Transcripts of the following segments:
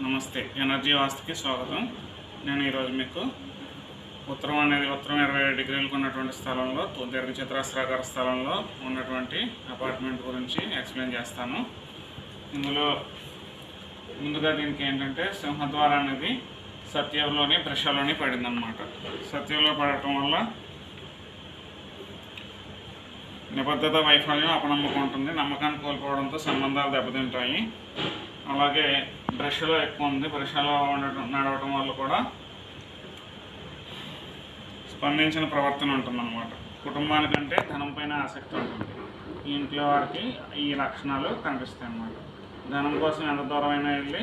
నమస్తే ఎనర్జీ వాస్తుకి స్వాగతం. నేను ఈరోజు మీకు ఉత్తరం అనేది ఉత్తరం ఇరవై ఏడు డిగ్రీలకు ఉన్నటువంటి స్థలంలో తూ- దీర్ఘ చతురస్రాకార స్థలంలో ఉన్నటువంటి అపార్ట్మెంట్ గురించి ఎక్స్ప్లెయిన్ చేస్తాను. ఇందులో ముందుగా దీనికి ఏంటంటే సింహద్వారం అనేది సత్యంలోని బ్రషలోని పడిందనమాట సత్యంలో పడటం వల్ల నిబద్ధత వైఫల్యం అపనమ్మకం ఉంటుంది. నమ్మకాన్ని కోల్పోవడంతో సంబంధాలు దెబ్బతింటాయి. అలాగే బ్రష్లో ఎక్కువ ఉంది. బ్రష్లో ఉండటం నడవటం వల్ల కూడా స్పందించిన ప్రవర్తన ఉంటుందన్నమాట. కుటుంబానికంటే ధనం పైన ఆసక్తి ఉంటుంది. ఈ ఇంట్లో వారికి ఈ లక్షణాలు కనిపిస్తాయి అన్నమాట ధనం కోసం ఎంత దూరమైనా వెళ్ళి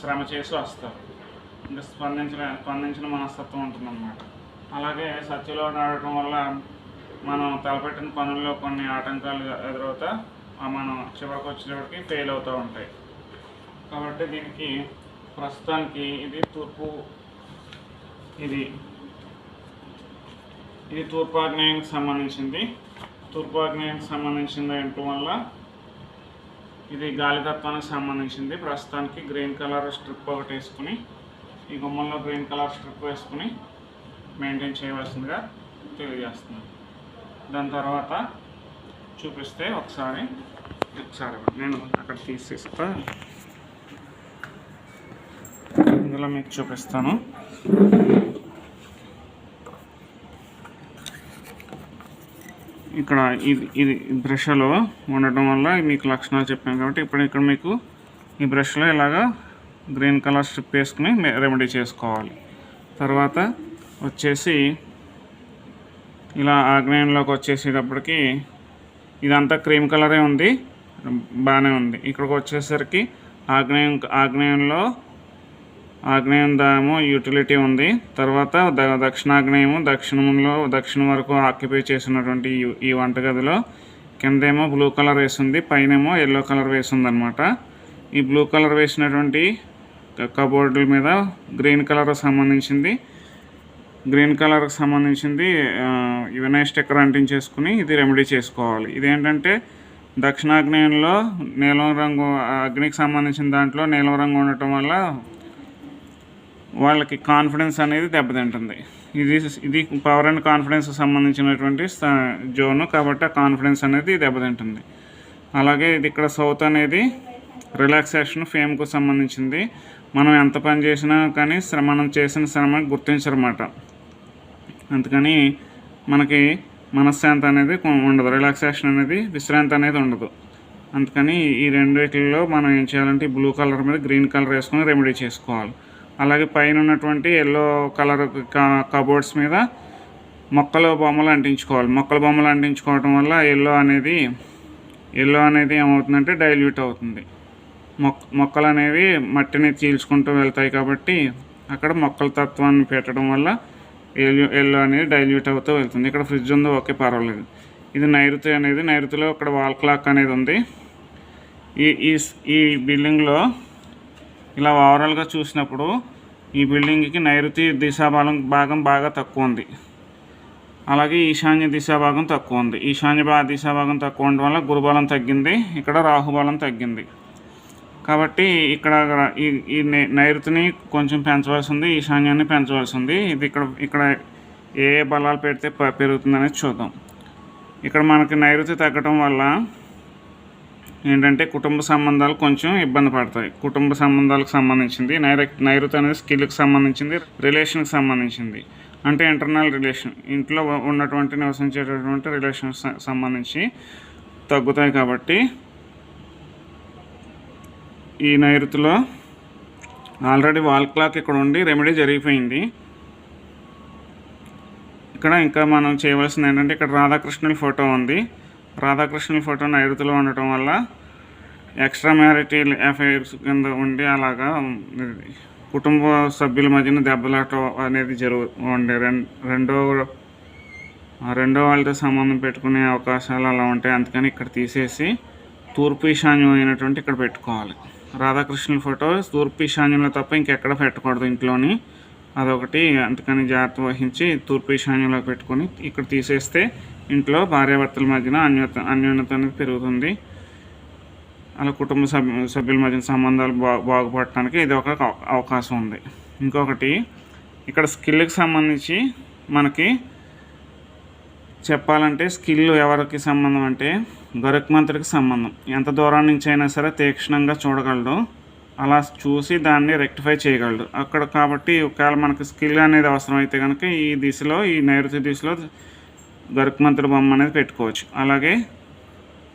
శ్రమ చేసి వస్తారు. ఇంకా స్పందించిన స్పందించిన మనస్తత్వం ఉంటుందన్నమాట. అలాగే సత్యలో నడవటం వల్ల మనం తలపెట్టిన పనుల్లో కొన్ని ఆటంకాలు ఎదురవుతా మనం చివరికి వచ్చేటప్పటికి ఫెయిల్ అవుతూ ఉంటాయి. కాబట్టి దీనికి ప్రస్తుతానికి ఇది తూర్పు ఇది ఇది తూర్పు ఆగ్నేయానికి సంబంధించింది. తూర్పు ఆగ్నేయానికి సంబంధించింది ఉండటం వల్ల? ఇది గాలితత్వానికి సంబంధించింది. ప్రస్తుతానికి గ్రీన్ కలర్ స్ట్రిప్ ఒకటి వేసుకుని ఈ గుమ్మంలో గ్రీన్ కలర్ స్ట్రిప్ వేసుకుని మెయింటైన్ చేయవలసిందిగా తెలియజేస్తున్నాను. దాని తర్వాత చూపిస్తే ఒకసారి ఒకసారి నేను అక్కడ తీసేస్తా. ఇందులో మీకు చూపిస్తాను. ఇక్కడ ఇది ఇది బ్రష్లో ఉండటం వల్ల మీకు లక్షణాలు చెప్పాను కాబట్టి ఇప్పుడు ఇక్కడ మీకు ఈ బ్రష్లో ఇలాగా గ్రీన్ కలర్ స్ట్రిప్ వేసుకుని రెమెడీ చేసుకోవాలి. తర్వాత వచ్చేసి ఇలా ఆగ్నేయంలోకి వచ్చేసేటప్పటికి ఇదంతా క్రీమ్ కలరే ఉంది బాగానే ఉంది. ఇక్కడికి వచ్చేసరికి ఆగ్నేయం ఆగ్నేయంలో ఆగ్నేయందాము యూటిలిటీ ఉంది. తర్వాత ద దక్షిణాగ్నేయము దక్షిణంలో దక్షిణం వరకు ఆక్యుపై చేసినటువంటి ఈ వంటగదిలో. కిందేమో బ్లూ కలర్ వేసింది పైనేమో ఎల్లో కలర్ వేసింది అనమాట ఈ బ్లూ కలర్ వేసినటువంటి కబోర్డుల మీద గ్రీన్ కలర్కి సంబంధించింది. గ్రీన్ కలర్కి సంబంధించింది ఆ, స్టిక్కర్ అంటించేసుకుని ఇది రెమెడీ చేసుకోవాలి. ఇదేంటంటే దక్షిణాగ్నేయంలో నీలం రంగు అగ్నికి సంబంధించిన దాంట్లో నీలం రంగు ఉండటం వల్ల వాళ్ళకి కాన్ఫిడెన్స్ అనేది దెబ్బతింటుంది. ఇది ఇది పవర్ అండ్ కాన్ఫిడెన్స్ సంబంధించినటువంటి జోను కాబట్టి ఆ కాన్ఫిడెన్స్ అనేది దెబ్బతింటుంది. అలాగే ఇది ఇక్కడ సౌత్ అనేది రిలాక్సేషన్ ఫేమ్కు సంబంధించింది. మనం ఎంత పని చేసినా కానీ శ్రమ మనం చేసిన శ్రమ గుర్తించరమాట అందుకని మనకి మనశ్శాంతి అనేది ఉండదు. రిలాక్సేషన్ అనేది విశ్రాంతి అనేది ఉండదు. అందుకని ఈ రెండిట్లో మనం ఏం చేయాలంటే బ్లూ కలర్ మీద గ్రీన్ కలర్ వేసుకొని రెమెడీ చేసుకోవాలి. అలాగే పైన ఉన్నటువంటి ఎల్లో కలర్ కబోర్డ్స్ మీద మొక్కల బొమ్మలు అంటించుకోవాలి. మొక్కల బొమ్మలు అంటించుకోవటం వల్ల ఎల్లో అనేది ఎల్లో అనేది ఏమవుతుందంటే డైల్యూట్ అవుతుంది. మొక్క మొక్కలు అనేవి మట్టిని చీల్చుకుంటూ వెళ్తాయి కాబట్టి అక్కడ మొక్కల తత్వాన్ని పెట్టడం వల్ల ఎల్లో ఎల్లో అనేది డైల్యూట్ అవుతూ వెళ్తుంది. ఇక్కడ ఫ్రిడ్జ్ ఉందో ఓకే పర్వాలేదు. ఇది నైరుతి అనేది నైరుతిలో ఇక్కడ వాల్ క్లాక్ అనేది ఉంది. ఈ ఈ ఈ బిల్డింగ్లో ఇలా ఓవరాల్గా చూసినప్పుడు ఈ బిల్డింగ్కి నైరుతి దిశాభాగం భాగం బాగా తక్కువ ఉంది. అలాగే ఈశాన్య దిశాభాగం తక్కువ ఉంది. ఈశాన్య దిశాభాగం తక్కువ ఉండడం వల్ల గురుబలం తగ్గింది. ఇక్కడ రాహుబలం తగ్గింది. కాబట్టి ఇక్కడ ఈ ఈ నైరుతిని కొంచెం పెంచవలసి ఉంది ఈశాన్యాన్ని పెంచవలసి ఉంది ఇది ఇక్కడ ఇక్కడ ఏ ఏ బలాలు పెడితే పెరుగుతుందనేది చూద్దాం. ఇక్కడ మనకి నైరుతి తగ్గటం వల్ల ఏంటంటే కుటుంబ సంబంధాలు కొంచెం ఇబ్బంది పడతాయి. కుటుంబ సంబంధాలకు సంబంధించింది నైర నైరుతి అనేది స్కిల్కి సంబంధించింది రిలేషన్కి సంబంధించింది. అంటే ఇంటర్నల్ రిలేషన్ ఇంట్లో ఉన్నటువంటి నివసించేటటువంటి రిలేషన్ సంబంధించి తగ్గుతాయి కాబట్టి ఈ నైరుతిలో ఆల్రెడీ వాల్ క్లాక్ ఇక్కడ ఉండి రెమెడీ జరిగిపోయింది. ఇక్కడ ఇంకా మనం చేయవలసింది ఏంటంటే ఇక్కడ రాధాకృష్ణుల ఫోటో ఉంది. రాధాకృష్ణుల ఫోటో నైరుతిలో ఉండటం వల్ల ఎక్స్ట్రా మ్యారిటల్ అఫైర్స్ కింద ఉండి అలాగా కుటుంబ సభ్యుల మధ్యన దెబ్బలాట అనేది జరుగు ఉండే రెండో రెండో వాళ్ళతో సంబంధం పెట్టుకునే అవకాశాలు అలా ఉంటాయి. అందుకని ఇక్కడ తీసేసి తూర్పు ఈశాన్యం అయినటువంటి ఇక్కడ పెట్టుకోవాలి. రాధాకృష్ణుల ఫోటో తూర్పు ఈశాన్యంలో తప్ప ఇంకెక్కడ పెట్టకూడదు ఇంట్లోని. అదొకటి. అందుకని జాగ్రత్త వహించి తూర్పు ఈశాన్యంలో పెట్టుకొని ఇక్కడ తీసేస్తే ఇంట్లో భార్యాభర్తల మధ్యన అన్యోత అన్యోన్యత అనేది పెరుగుతుంది. అలా కుటుంబ సభ్యు సభ్యుల మధ్య సంబంధాలు బా బాగుపడటానికి ఇది ఒక అవకాశం ఉంది. ఇంకొకటి ఇక్కడ స్కిల్కి సంబంధించి మనకి చెప్పాలంటే స్కిల్ ఎవరికి సంబంధం అంటే గరుక్మంతుడికి సంబంధం. ఎంత దూరం నుంచి అయినా సరే తీక్షణంగా చూడగలడు. అలా చూసి దాన్ని రెక్టిఫై చేయగలడు. అక్కడ కాబట్టి ఒకవేళ మనకి స్కిల్ అనేది అవసరం అయితే కనుక ఈ దిశలో ఈ నైరుతి దిశలో గరుకుమంతుడు బొమ్మ అనేది పెట్టుకోవచ్చు. అలాగే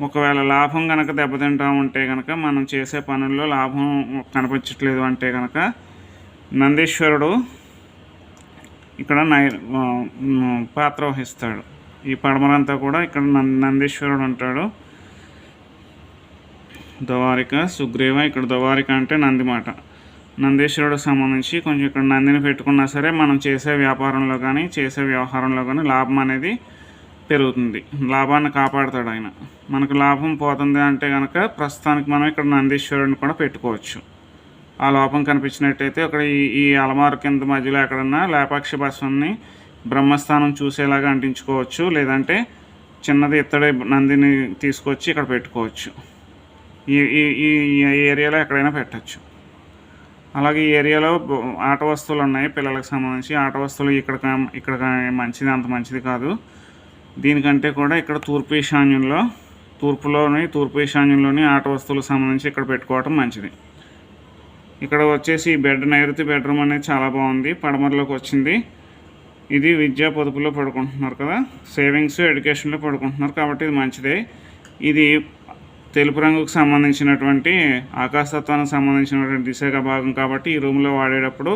ఒకవేళ లాభం కనుక దెబ్బతింటా ఉంటే కనుక మనం చేసే పనుల్లో లాభం కనిపించట్లేదు అంటే కనుక నందీశ్వరుడు ఇక్కడ నై పాత్ర వహిస్తాడు. ఈ పడమరంతా కూడా ఇక్కడ నందీశ్వరుడు ఉంటాడు. దువారిక సుగ్రీవ ఇక్కడ దువారిక అంటే నంది మాట. నందీశ్వరుడికి సంబంధించి కొంచెం ఇక్కడ నందిని పెట్టుకున్నా సరే మనం చేసే వ్యాపారంలో కానీ చేసే వ్యవహారంలో కానీ లాభం అనేది పెరుగుతుంది. లాభాన్ని కాపాడుతాడు ఆయన. మనకు లాభం పోతుంది అంటే కనుక ప్రస్తుతానికి మనం ఇక్కడ నందీశ్వరుడిని కూడా పెట్టుకోవచ్చు. ఆ లోపం కనిపించినట్టయితే అక్కడ ఈ ఈ అలమారు కింద మధ్యలో ఎక్కడన్నా లేపాక్షి భస్వాన్ని బ్రహ్మస్థానం చూసేలాగా అంటించుకోవచ్చు. లేదంటే చిన్నది ఇత్తడి నందిని తీసుకొచ్చి ఇక్కడ పెట్టుకోవచ్చు. ఈ ఈ ఈ ఏరియాలో ఎక్కడైనా పెట్టచ్చు. అలాగే ఈ ఏరియాలో ఆట వస్తువులు ఉన్నాయి పిల్లలకు సంబంధించి. ఆట వస్తువులు ఇక్కడ ఇక్కడ మంచిది అంత మంచిది కాదు. దీనికంటే కూడా ఇక్కడ తూర్పు ఈశాన్యంలో తూర్పులోని తూర్పు ఈశాన్యంలోని ఆట వస్తువులకు సంబంధించి ఇక్కడ పెట్టుకోవటం మంచిది. ఇక్కడ వచ్చేసి బెడ్ నైరుతి బెడ్రూమ్ అనేది చాలా బాగుంది పడమరలోకి వచ్చింది. ఇది విద్యా పొదుపులో పడుకుంటున్నారు కదా సేవింగ్స్ ఎడ్యుకేషన్లో పడుకుంటున్నారు కాబట్టి ఇది మంచిదే. ఇది తెలుపు రంగుకు సంబంధించినటువంటి ఆకాశతత్వానికి సంబంధించినటువంటి దిశగా భాగం కాబట్టి ఈ రూమ్లో వాడేటప్పుడు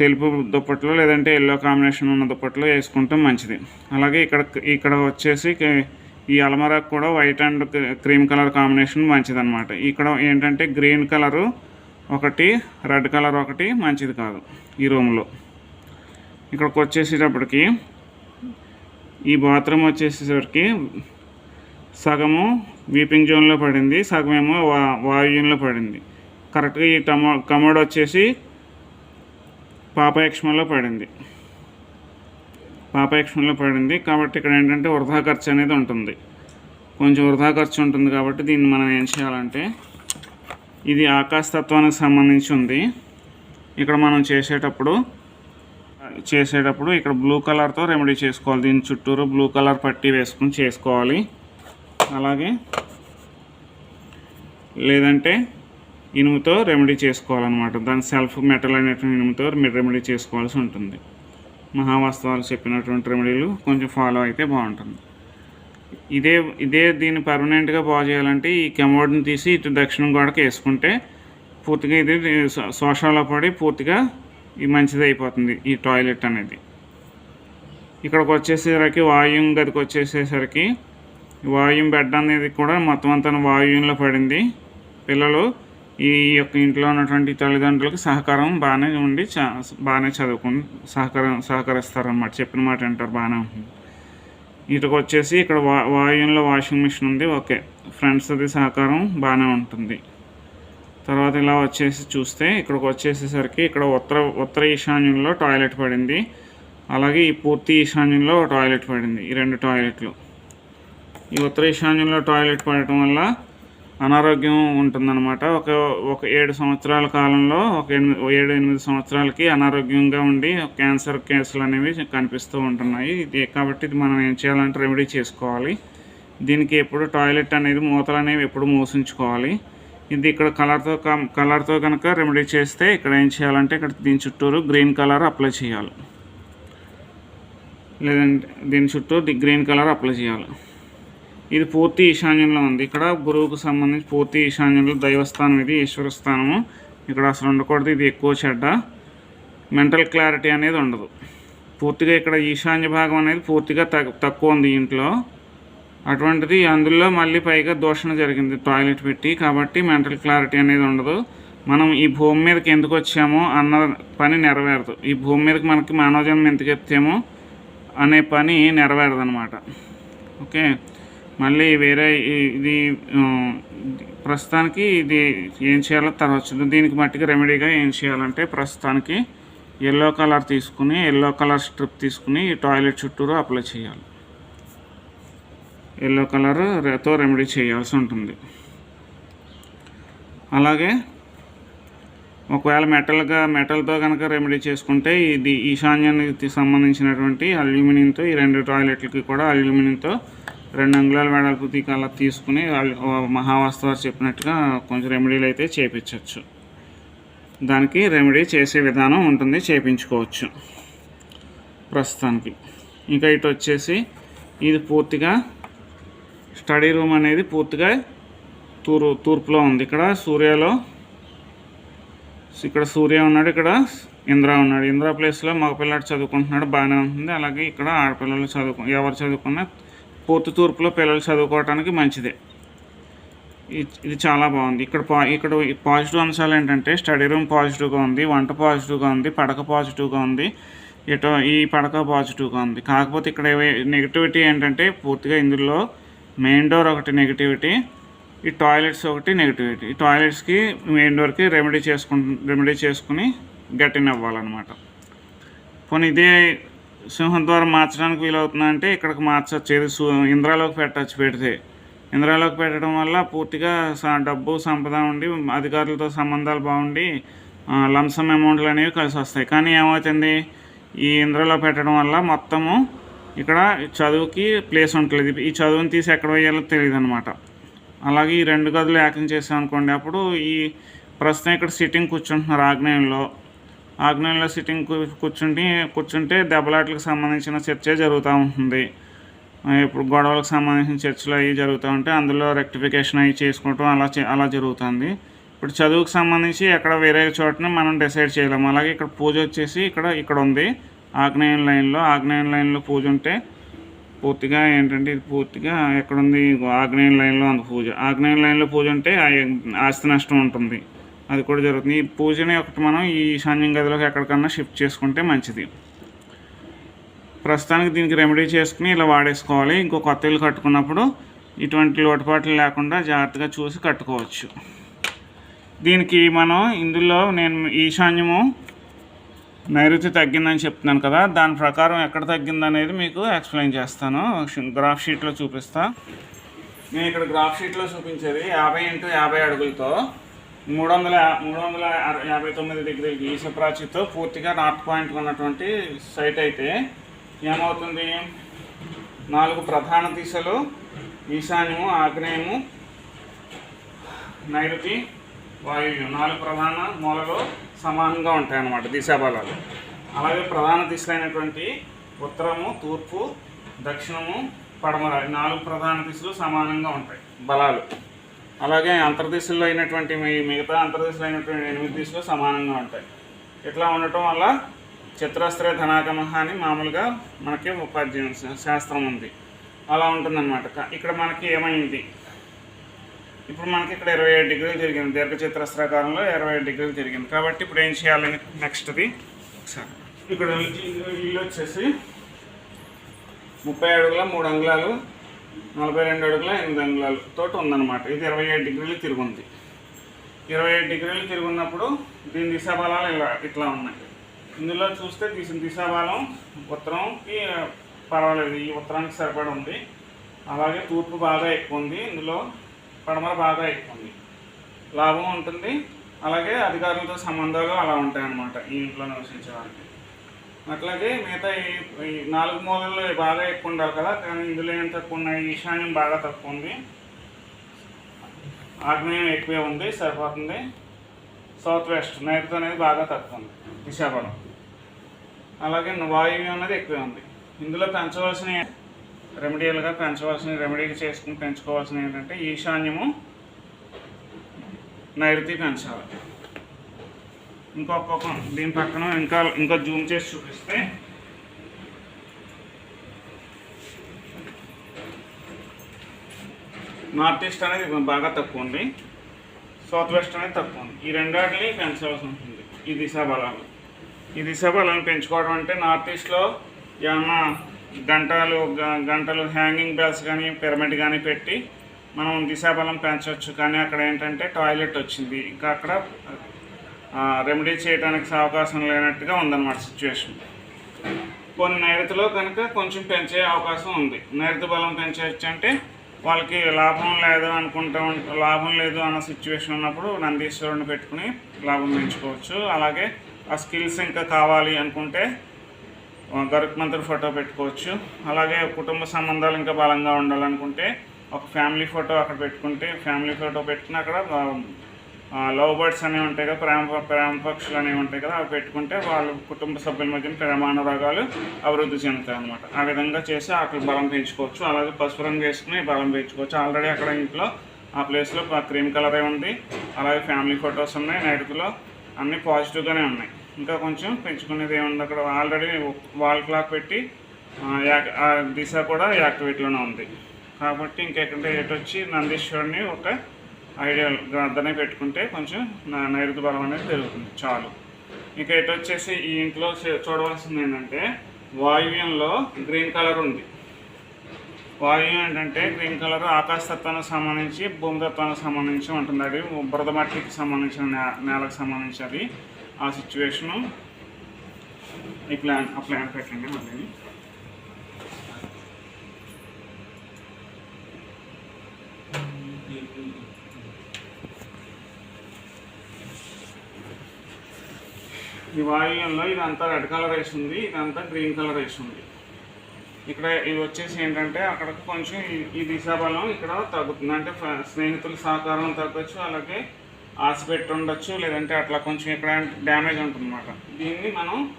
తెలుపు దుప్పట్లు లేదంటే ఎల్లో కాంబినేషన్ ఉన్న దుప్పట్లు వేసుకుంటే మంచిది. అలాగే ఇక్కడ ఇక్కడ వచ్చేసి ఈ అలమరాకు కూడా white and cream colour combination మంచిది అనమాట ఇక్కడ ఏంటంటే గ్రీన్ కలరు ఒకటి రెడ్ కలర్ ఒకటి మంచిది కాదు ఈ రూమ్లో. ఇక్కడికి వచ్చేసేటప్పటికి ఈ బాత్రూమ్ వచ్చేసేసరికి సగము వీపింగ్ జోన్లో పడింది సగమేమో వా వాయువ్యంలో పడింది. కరెక్ట్గా ఈ టమో కమోడ్ వచ్చేసి పాపయక్ష్మలో పడింది. పాపయక్ష్మలో పడింది. కాబట్టి ఇక్కడ ఏంటంటే వృధా ఖర్చు అనేది ఉంటుంది. కొంచెం వృధా ఖర్చు ఉంటుంది కాబట్టి దీన్ని మనం ఏం చేయాలంటే ఇది ఆకాశతత్వానికి సంబంధించి ఉంది. ఇక్కడ మనం చేసేటప్పుడు చేసేటప్పుడు ఇక్కడ బ్లూ కలర్తో రెమెడీ చేసుకోవాలి. దీని చుట్టూరు బ్లూ కలర్ పట్టి వేసుకుని చేసుకోవాలి. అలాగే లేదంటే ఇనుముతో రెమెడీ చేసుకోవాలన్నమాట. దాని సెల్ఫ్ మెటల్ అనేటువంటి ఇనుముతో రెమెడీ చేసుకోవాల్సి ఉంటుంది. మహావాస్తవాలు చెప్పినటువంటి రెమెడీలు కొంచెం ఫాలో అయితే బాగుంటుంది. ఇదే ఇదే దీన్ని పర్మనెంట్గా బాగు చేయాలంటే ఈ కెమోడ్ని తీసి ఇటు దక్షిణం గోడకి వేసుకుంటే పూర్తిగా ఇది శోషాల్లో పడి పూర్తిగా ఈ మంచిది అయిపోతుంది ఈ టాయిలెట్ అనేది. ఇక్కడికి వచ్చేసరికి వాయుం గదికి వచ్చేసేసరికి వాయుం బెడ్ అనేది కూడా మొత్తం అంతా వాయువులో పడింది. పిల్లలు ఈ యొక్క ఇంట్లో ఉన్నటువంటి తల్లిదండ్రులకు సహకారం బాగానే ఉండి చా బాగానే చదువుకుని సహకారం సహకరిస్తారన్నమాట. చెప్పిన మాట అంటారు బాగానే ఉంటుంది. ఇటుకు వచ్చేసి ఇక్కడ వా వాయుంలో వాషింగ్ మిషన్ ఉంది ఓకే. ఫ్రెండ్స్ అది సహకారం బాగానే ఉంటుంది. తర్వాత ఇలా వచ్చేసి చూస్తే ఇక్కడికి వచ్చేసేసరికి ఇక్కడ ఉత్తర ఉత్తర ఈశాన్యంలో టాయిలెట్ పడింది. అలాగే ఈ పూర్తి ఈశాన్యంలో టాయిలెట్ పడింది ఈ రెండు టాయిలెట్లు. ఈ ఉత్తర ఈశాన్యంలో టాయిలెట్ పడటం వల్ల అనారోగ్యం ఉంటుందన్నమాట. ఒక ఒక ఏడు సంవత్సరాల కాలంలో ఒక ఎనిమిది ఏడు ఎనిమిది సంవత్సరాలకి అనారోగ్యంగా ఉండి క్యాన్సర్ కేసులు అనేవి కనిపిస్తూ ఉంటున్నాయి. ఇది కాబట్టి ఇది మనం ఏం చేయాలంటే రెమెడీ చేసుకోవాలి. దీనికి ఎప్పుడు టాయిలెట్ అనేది మూతలు అనేవి ఎప్పుడు మూసించుకోవాలి. ఇది ఇక్కడ కలర్తో కం- కలర్తో కనుక రెమెడీ చేస్తే ఇక్కడ ఏం చేయాలంటే ఇక్కడ దీని చుట్టూరు గ్రీన్ కలర్ అప్లై చేయాలి. లేదంటే దీని చుట్టూ గ్రీన్ కలర్ అప్లై చేయాలి. ఇది పూర్తి ఈశాన్యంలో ఉంది. ఇక్కడ గురువుకు సంబంధించి పూర్తి ఈశాన్యంలో దైవస్థానం ఇది ఈశ్వర స్థానము. ఇక్కడ అసలు ఉండకూడదు ఇది ఎక్కువ చెడ్డ. మెంటల్ క్లారిటీ అనేది ఉండదు. పూర్తిగా ఇక్కడ ఈశాన్య భాగం అనేది పూర్తిగా తగ్- తక్కువ ఉంది ఇంట్లో. అటువంటిది అందులో మళ్ళీ పైగా దూషణ జరిగింది టాయిలెట్ పెట్టి. కాబట్టి మెంటల్ క్లారిటీ అనేది ఉండదు. మనం ఈ భూమి మీదకి ఎందుకు వచ్చామో అన్న పని నెరవేరదు. ఈ భూమి మీదకి మనకి మానవజన్మ ఎందుకు ఎత్తామో అనే పని నెరవేరదు అనమాట ఓకే? మళ్ళీ వేరే ఇది ప్రస్తుతానికి ఇది ఏం చేయాలో తర్వాత చూద్దాం. దీనికి మట్టికి రెమెడీగా ఏం చేయాలంటే ప్రస్తుతానికి ఎల్లో కలర్ తీసుకుని ఎల్లో కలర్ స్ట్రిప్ తీసుకుని ఈ టాయిలెట్ చుట్టూరు అప్లై చేయాలి ఎల్లో కలర్తో రెమెడీ చేయాల్సి ఉంటుంది అలాగే ఒకవేళ మెటల్గా మెటల్తో కనుక రెమెడీ చేసుకుంటే ఇది ఈశాన్యానికి సంబంధించినటువంటి అల్యూమినియంతో ఈ రెండు టాయిలెట్లకి కూడా అల్యూమినియంతో రెండు అంగుళాల వెడల్పు తీకాల తీసుకుని అల్- చెప్పినట్టుగా కొంచెం రెమెడీలు అయితే చేపించవచ్చు. దానికి రెమెడీ చేసే విధానం ఉంటుంది చేపించుకోవచ్చు. ప్రస్తుతానికి. ఇంకా ఇటు వచ్చేసి ఇది పూర్తిగా స్టడీ రూమ్ అనేది పూర్తిగా తూరు తూర్పులో ఉంది. ఇక్కడ సూర్యలో ఇక్కడ సూర్య ఉన్నాడు ఇక్కడ ఇంద్ర ఉన్నాడు. ఇంద్ర ప్లేస్లో మగపిల్లాడు చదువుకుంటున్నాడు బాగానే ఉంటుంది. అలాగే ఇక్కడ ఆడపిల్లలు చదువుకు ఎవరు చదువుకున్నా పూర్తి తూర్పులో పిల్లలు చదువుకోవడానికి మంచిదే. ఇది చాలా బాగుంది. ఇక్కడ పా ఇక్కడ పాజిటివ్ అంశాలు ఏంటంటే స్టడీ రూమ్ పాజిటివ్గా ఉంది వంట పాజిటివ్గా ఉంది పడక పాజిటివ్గా ఉంది ఇటు ఈ పడక పాజిటివ్గా ఉంది. కాకపోతే ఇక్కడ నెగిటివిటీ ఏంటంటే పూర్తిగా ఇందులో మెయిన్ డోర్ ఒకటి నెగిటివిటీ ఈ టాయిలెట్స్ ఒకటి నెగిటివిటీ. ఈ టాయిలెట్స్కి మెయిన్ డోర్కి రెమెడీ చేసుకు రెమెడీ చేసుకుని గట్టిన అవ్వాలన్నమాట పోనీ ఇదే సింహం ద్వారా మార్చడానికి వీలవుతుందా అంటే ఇక్కడికి మార్చచ్చు ఏది ఇంద్రాలోకి పెట్టచ్చు పెడితే. ఇంద్రాలోకి పెట్టడం వల్ల పూర్తిగా డబ్బు సంపద ఉండి అధికారులతో సంబంధాలు బాగుండి లంసం అమౌంట్లు అనేవి కలిసి వస్తాయి. కానీ ఏమవుతుంది? ఈ ఇంద్రాలో పెట్టడం వల్ల మొత్తము ఇక్కడ చదువుకి ప్లేస్ ఉంటుంది ఈ చదువుని తీసి ఎక్కడ వేయాలో తెలియదు అనమాట అలాగే ఈ రెండు గదులు ఏకం చేసాం అనుకోండి అప్పుడు ఈ ప్రస్తుతం ఇక్కడ సిట్టింగ్ కూర్చుంటున్నారు ఆగ్నేయంలో. ఆగ్నేయంలో సిట్టింగ్ కూర్చుంటే కూర్చుంటే దెబ్బలాట్లకు సంబంధించిన చర్చే జరుగుతూ ఉంటుంది. ఇప్పుడు గొడవలకు సంబంధించిన చర్చలు అవి జరుగుతూ ఉంటే అందులో రెక్టిఫికేషన్ అవి చేసుకోవటం అలా అలా జరుగుతుంది. ఇప్పుడు చదువుకు సంబంధించి ఎక్కడ వేరే చోటని మనం డిసైడ్ చేయలేము అలాగే ఇక్కడ పూజ వచ్చేసి ఇక్కడ ఇక్కడ ఉంది. ఆగ్నేయం లైన్లో ఆగ్నేయం లైన్లో పూజ ఉంటే పూర్తిగా ఏంటంటే ఇది పూర్తిగా ఎక్కడుంది? ఆగ్నేయం లైన్లో అంత పూజ. ఆగ్నేయం లైన్లో పూజ ఉంటే ఆస్తి నష్టం ఉంటుంది. అది కూడా జరుగుతుంది. ఈ పూజని ఒకటి మనం ఈ ఈశాన్యం గదిలోకి ఎక్కడికన్నా షిఫ్ట్ చేసుకుంటే మంచిది. ప్రస్తుతానికి దీనికి రెమెడీ చేసుకుని ఇలా వాడేసుకోవాలి. ఇంకో కొత్త ఇల్లు కట్టుకున్నప్పుడు ఇటువంటి లోటుపాట్లు లేకుండా జాగ్రత్తగా చూసి కట్టుకోవచ్చు. దీనికి మనం ఇందులో నేను ఈశాన్యము నైరుతి తగ్గిందని చెప్తున్నాను కదా. దాని ప్రకారం ఎక్కడ తగ్గిందనేది మీకు ఎక్స్ప్లెయిన్ చేస్తాను. గ్రాఫ్ షీట్లో చూపిస్తా. నేను ఇక్కడ గ్రాఫ్ షీట్లో చూపించేది యాభై ఇంటూ యాభై అడుగులతో. మూడు వందల మూడు వందల యాభై తొమ్మిది డిగ్రీల ఈసప్రాచితో పూర్తిగా నార్త్ పాయింట్ ఉన్నటువంటి సైట్ అయితే ఏమవుతుంది? నాలుగు ప్రధాన దిశలు ఈశాన్యము ఆగ్నేయము నైరుతి వాయువ్యం నాలుగు ప్రధాన మూలలు సమానంగా ఉంటాయి అన్నమాట దిశాబలాలు. అలాగే ప్రధాన దిశలైనటువంటి ఉత్తరము తూర్పు దక్షిణము పడమర నాలుగు ప్రధాన దిశలు సమానంగా ఉంటాయి బలాలు. అలాగే అంతర్దిశల్లో అయినటువంటి మీ- మిగతా అంతర్దిశలు అయినటువంటి ఎనిమిది దిశలు సమానంగా ఉంటాయి ఇట్లా ఉండటం వల్ల చిత్రస్త్ర ధనాగమహ అని మామూలుగా మనకి ఉపాధ్యాయం శాస్త్రం ఉంది అలా ఉంటుందన్నమాట ఇక్కడ మనకి ఏమైంది ఇప్పుడు మనకి ఇక్కడ ఇరవై ఏడు డిగ్రీలు జరిగింది దీర్ఘ చతురస్రాకారంలో ఇరవై ఏడు డిగ్రీలు జరిగింది కాబట్టి ఇప్పుడు ఏం చేయాలి నెక్స్ట్ది ఒకసారి ఇక్కడ ఇల్లు ఇల్లు వచ్చేసి ముప్పై అడుగుల మూడు అంగుళాలు నలభై రెండు అడుగుల ఎనిమిది అంగుళాలు తోటి ఉందన్నమాట. ఇది ఇరవై ఏడు డిగ్రీలు తిరుగుంది. ఇరవై ఏడు డిగ్రీలు తిరుగున్నప్పుడు దీని దిశాబలాలు ఇలా ఇట్లా ఉన్నాయి. ఇందులో చూస్తే దిశ దిశాబలం ఉత్తరంకి పర్వాలేదు ఈ ఉత్తరానికి సరిపడి ఉంది. అలాగే తూర్పు బాగా ఎక్కువ ఉంది. ఇందులో పడమర బాగా ఎక్కువ ఉంది. లాభం ఉంటుంది. అలాగే అధికారులతో సంబంధాలు అలా ఉంటాయి అన్నమాట ఈ ఇంట్లో నివసించే వారికి. అట్లాగే మిగతా ఈ నాలుగు మూలలు బాగా ఎక్కువ ఉండాలి కదా కానీ ఇందులో ఏం తక్కువ ఉన్నాయి? ఈశాన్యం బాగా తక్కువ ఉంది. ఆగ్నేయం ఎక్కువే ఉంది సరిపోతుంది. సౌత్ వెస్ట్ నైరుతి అనేది బాగా తక్కువ ఉంది. విశాఖపట్నం. అలాగే వాయువ్యం అనేది ఎక్కువే ఉంది. ఇందులో పెంచవలసిన రెమెడియల్గా పెంచవలసిన రెమెడీ చేసుకుని పెంచుకోవాల్సిన ఏంటంటే ఈశాన్యము నైరుతి పెంచాలి. ఇంకొక దీని పక్కన ఇంకా ఇంకా జూమ్ చేసి చూపిస్తే. నార్త్ ఈస్ట్ అనేది బాగా తక్కువ ఉంది. సౌత్ వెస్ట్ అనేది తక్కువ ఉంది. ఈ రెండాటిని పెంచవలసి ఉంటుంది. ఈ దిశా బలాలు ఈ దిశా బలాలను పెంచుకోవడం అంటే నార్త్ ఈస్ట్లో ఏమన్నా గంటలు గ- గంటలు హ్యాంగింగ్ బెల్స్ కానీ పిరమిడ్ కానీ పెట్టి మనం దిశాబలం పెంచవచ్చు. కానీ అక్కడ ఏంటంటే టాయిలెట్ వచ్చింది. ఇంకా అక్కడ రెమెడీ చేయడానికి అవకాశం లేనట్టుగా ఉందన్నమాట సిచ్యువేషన్ కొన్ని నైరుతిలో కనుక కొంచెం పెంచే అవకాశం ఉంది. నైరుతి బలం పెంచవచ్చు అంటే వాళ్ళకి లాభం లేదు అనుకుంటా లాభం లేదు అన్న సిచ్యువేషన్ ఉన్నప్పుడు నందీశ్వరుని పెట్టుకుని లాభం పెంచుకోవచ్చు. అలాగే ఆ స్కిల్స్ ఇంకా కావాలి అనుకుంటే గరుత్మంతుడి ఫోటో పెట్టుకోవచ్చు. అలాగే కుటుంబ సంబంధాలు ఇంకా బలంగా ఉండాలనుకుంటే ఒక ఫ్యామిలీ ఫోటో అక్కడ పెట్టుకుంటే ఫ్యామిలీ ఫోటో పెట్టుకుని అక్కడ లవ్ బర్డ్స్ అనేవి ఉంటాయి కదా ప్రేమ ప్రేమ పక్షులు అనేవి ఉంటాయి కదా అవి పెట్టుకుంటే వాళ్ళ కుటుంబ సభ్యుల మధ్య ప్రేమానురాగాలు అభివృద్ధి చెందుతాయి అనమాట ఆ విధంగా చేసి అక్కడ బలం పెంచుకోవచ్చు అలాగే పసుపు రంగు వేసుకుని బలం పెంచుకోవచ్చు. ఆల్రెడీ అక్కడ ఇంట్లో ఆ ప్లేస్లో క్రీమ్ కలరే ఉంది అలాగే ఫ్యామిలీ ఫొటోస్ ఉన్నాయి నైట్లో అన్నీ పాజిటివ్గానే ఉన్నాయి. ఇంకా కొంచెం పెంచుకునేది ఏముంది అక్కడ? ఆల్రెడీ వాల్ క్లాక్ పెట్టి ఆ, దిశ కూడా యాక్టివేట్లోనే ఉంది. కాబట్టి ఇంకెక్కడ ఎటు వచ్చి నందీశ్వరుని ఒక ఐడియల్ గ్రంథనే పెట్టుకుంటే కొంచెం నైరుతి బలం అనేది పెరుగుతుంది. చాలు. ఇక ఇటు వచ్చేసి ఈ ఇంట్లో చూడవలసింది ఏంటంటే వాయువ్యంలో గ్రీన్ కలర్ ఉంది. వాయువ్యం ఏంటంటే గ్రీన్ కలర్ ఆకాశతత్వానికి సంబంధించి భూమితత్వానికి సంబంధించి ఉంటుంది. అది బురద మట్టికి సంబంధించిన నే నేలకు సంబంధించి అది ఆ సిచ్యువేషను ఈ ప్లాన్ ఆ ప్లాన్ పెట్టండి మళ్ళీ ఈ వాయువ్యంలో ఇదంతా రెడ్ కలర్ వేసి ఉంది ఇదంతా గ్రీన్ కలర్ వేసి ఉంది. ఇక్కడ ఇవి వచ్చేసి ఏంటంటే అక్కడికి కొంచెం ఈ- దిశాబలం ఇక్కడ తగ్గుతుంది. అంటే స్నేహితుల సహకారం తగ్గొచ్చు అలాగే ఆశ పెట్టి ఉండొచ్చు లేదంటే అట్లా కొంచెం ఇక్కడ డ్యామేజ్ ఉంటుందన్నమాట. దీన్ని మనం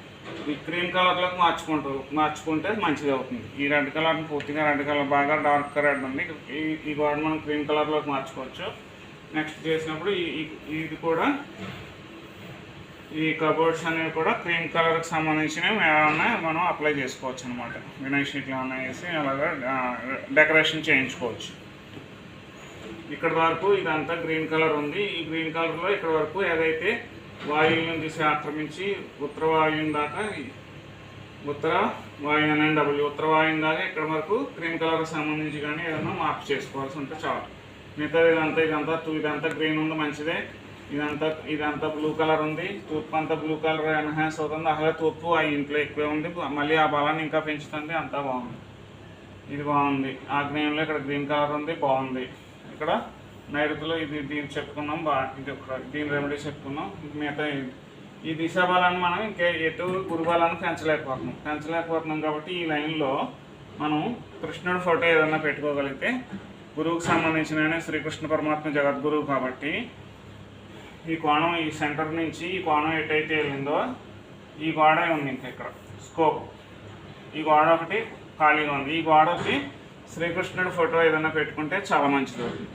ఈ క్రీమ్ కలర్లోకి మార్చుకుంటూ మార్చుకుంటే మంచిది అవుతుంది. ఈ రెడ్ కలర్ పూర్తిగా రెడ్ కలర్ బాగా డార్క్ రెడ్ ఉంది. ఈ ఈ గోడ మనం క్రీమ్ కలర్లోకి మార్చుకోవచ్చు. నెక్స్ట్ చేసినప్పుడు ఈ- ఇది కూడా ఈ కబోర్డ్స్ అనేవి కూడా క్రీమ్ కలర్కి సంబంధించినవి ఏమన్నా మనం అప్లై చేసుకోవచ్చు అనమాట వినాయక్ షీట్లు ఏమన్నా వేసి అలాగా డెకరేషన్ చేయించుకోవచ్చు. ఇక్కడ వరకు ఇదంతా గ్రీన్ కలర్ ఉంది. ఈ గ్రీన్ కలర్లో ఇక్కడ వరకు ఏదైతే వాయువులను తీసి ఆక్రమించి ఉత్తర వాయువుని దాకా ఉత్తర వాయువు అనే డబ్ల్యూ ఉత్తర వాయువు దాకా ఇక్కడ వరకు క్రీమ్ కలర్కి సంబంధించి కానీ ఏదైనా మార్పు చేసుకోవాల్సి ఉంటే చాలు. మిగతా ఇదంతా ఇదంతా టూ ఇదంతా గ్రీన్ ఉంది మంచిదే. ఇదంతా ఇదంతా బ్లూ కలర్ ఉంది. తూర్పు అంతా బ్లూ కలర్ ఎన్హాన్స్ అవుతుంది. అలాగే తూర్పు ఆ ఇంట్లో ఎక్కువే ఉంది. మళ్ళీ ఆ బలాన్ని ఇంకా పెంచుతుంది. అంతా బాగుంది. ఇది బాగుంది. ఆగ్నేయంలో ఇక్కడ గ్రీన్ కలర్ ఉంది. బాగుంది. ఇక్కడ నైరుతిలో ఇది దీన్ని చెప్పుకున్నాం. బా ఇది ఒక దీని రెమెడీ చెప్పుకున్నాం. మిగతా ఈ దిశ బలాన్ని మనం ఇంకా ఎటు గురుబలాన్ని పెంచలేకపోతున్నాం. పెంచలేకపోతున్నాం కాబట్టి ఈ లైన్లో మనం కృష్ణుడి ఫోటో ఏదైనా పెట్టుకోగలిగితే గురువుకు సంబంధించిన శ్రీకృష్ణ పరమాత్మ జగద్గురువు కాబట్టి ఈ కోణం ఈ సెంటర్ నుంచి ఈ కోణం ఎటైతే వెళ్ళిందో ఈ గోడ ఉంది ఇంకా ఇక్కడ స్కోప్. ఈ గోడ ఒకటి ఖాళీగా ఉంది. ఈ గోడకి శ్రీకృష్ణుడి ఫోటో ఏదైనా పెట్టుకుంటే చాలా మంచిది. అవుతుంది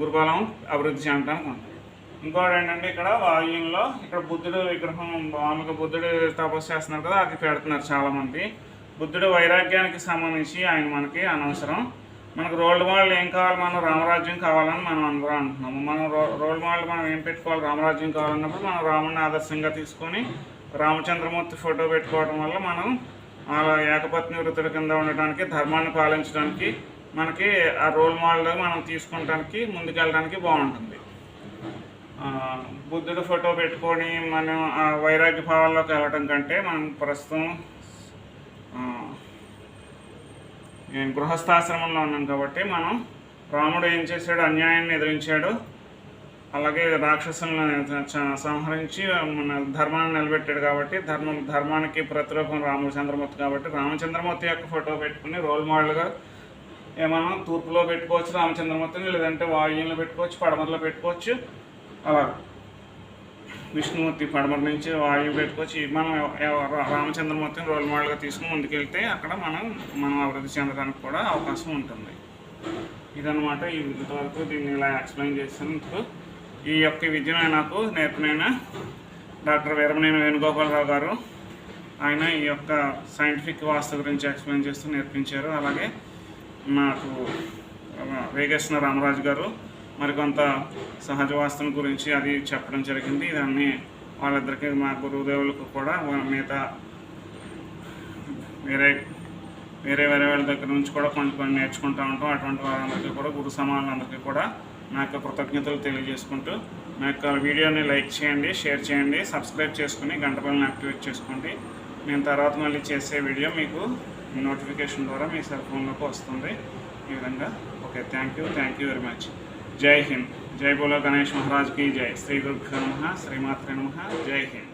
గురుకులం అభివృద్ధి చెందడానికి ఉంటుంది ఇంకోటి ఏంటంటే ఇక్కడ వాయువ్యంలో ఇక్కడ బుద్ధుడు విగ్రహం మామూలుగా బుద్ధుడు తపస్సు చేస్తున్నారు కదా అది పెడుతున్నారు చాలామంది. బుద్ధుడు వైరాగ్యానికి సంబంధించి ఆయన మనకి అనవసరం. మనకు రోల్ మోడల్ ఏం కావాలి? మనం రామరాజ్యం కావాలని మనం అందరం అంటున్నాము మనం రో- రోల్ మోడల్ మనం ఏం పెట్టుకోవాలి? రామరాజ్యం కావాలన్నప్పుడు మనం రాముడిని ఆదర్శంగా తీసుకొని రామచంద్రమూర్తి ఫోటో పెట్టుకోవడం వల్ల మనం అలా ఏకపత్ని వృత్తుడి కింద ఉండటానికి ధర్మాన్ని పాలించడానికి మనకి ఆ రోల్ మోడల్ మనం తీసుకుంటానికి ముందుకెళ్ళడానికి బాగుంటుంది. బుద్ధుడు ఫోటో పెట్టుకొని మనం ఆ వైరాగ్య భావాల్లోకి వెళ్ళటం కంటే మనం ప్రస్తుతం ఆ, నేను గృహస్థాశ్రమంలో ఉన్నాను కాబట్టి మనం రాముడు ఏం చేశాడు? అన్యాయాన్ని ఎదిరించాడు. అలాగే రాక్షసులను సంహరించి మన ధర్మాన్ని నిలబెట్టాడు కాబట్టి ధర్మం ధర్మానికి ప్రతిరూపం రామచంద్రమూర్తి కాబట్టి రామచంద్రమూర్తి యొక్క ఫోటో పెట్టుకుని రోల్ మోడల్గా ఏమన్నా తూర్పులో పెట్టుకోవచ్చు రామచంద్రమూర్తిని లేదంటే వాయువులో పెట్టుకోవచ్చు పడమరలో పెట్టుకోవచ్చు. అలా. విష్ణుమూర్తి పడమర నుంచి వాయువు పెట్టుకొచ్చి మనం రామచంద్రమూర్తిని రోల్ మోడల్గా తీసుకుని ముందుకెళ్తే అక్కడ మనం మనం అభివృద్ధి చెందడానికి కూడా అవకాశం ఉంటుంది. ఇదనమాట ఈ ఇంతవరకు దీన్ని ఇలా ఎక్స్ప్లెయిన్ చేసినందుకు ఈ యొక్క విద్యను నాకు నేర్పినైన డాక్టర్ వీరమనేని వేణుగోపాలరావు గారు. ఆయన ఈ యొక్క సైంటిఫిక్ వాస్తు గురించి ఎక్స్ప్లెయిన్ చేస్తూ నేర్పించారు. అలాగే నాకు వేగేశ్వర రామరాజు గారు మరికొంత సహజ వాస్తుని గురించి అది చెప్పడం జరిగింది. దాన్ని వాళ్ళిద్దరికి మా గురుదేవులకు కూడా మిగతా వేరే వేరే వేరే వాళ్ళ దగ్గర నుంచి కూడా కొన్ని కొన్ని నేర్చుకుంటూ ఉంటాం. అటువంటి వాళ్ళందరికీ కూడా గురు సమానులందరికీ కూడా నా యొక్క కృతజ్ఞతలు తెలియజేసుకుంటూ నా యొక్క వీడియోని లైక్ చేయండి షేర్ చేయండి సబ్స్క్రైబ్ చేసుకుని గంట పనులను యాక్టివేట్ చేసుకోండి. నేను తర్వాత మళ్ళీ చేసే వీడియో మీకు నోటిఫికేషన్ ద్వారా మీ సెల్ ఫోన్లోకి వస్తుంది. ఈ విధంగా. Okay thank you thank you very much. जय हिंद। जय बोलो गणेश महाराज की जय। श्री गुरु नम, श्रीमात्र नम। जय हिंद।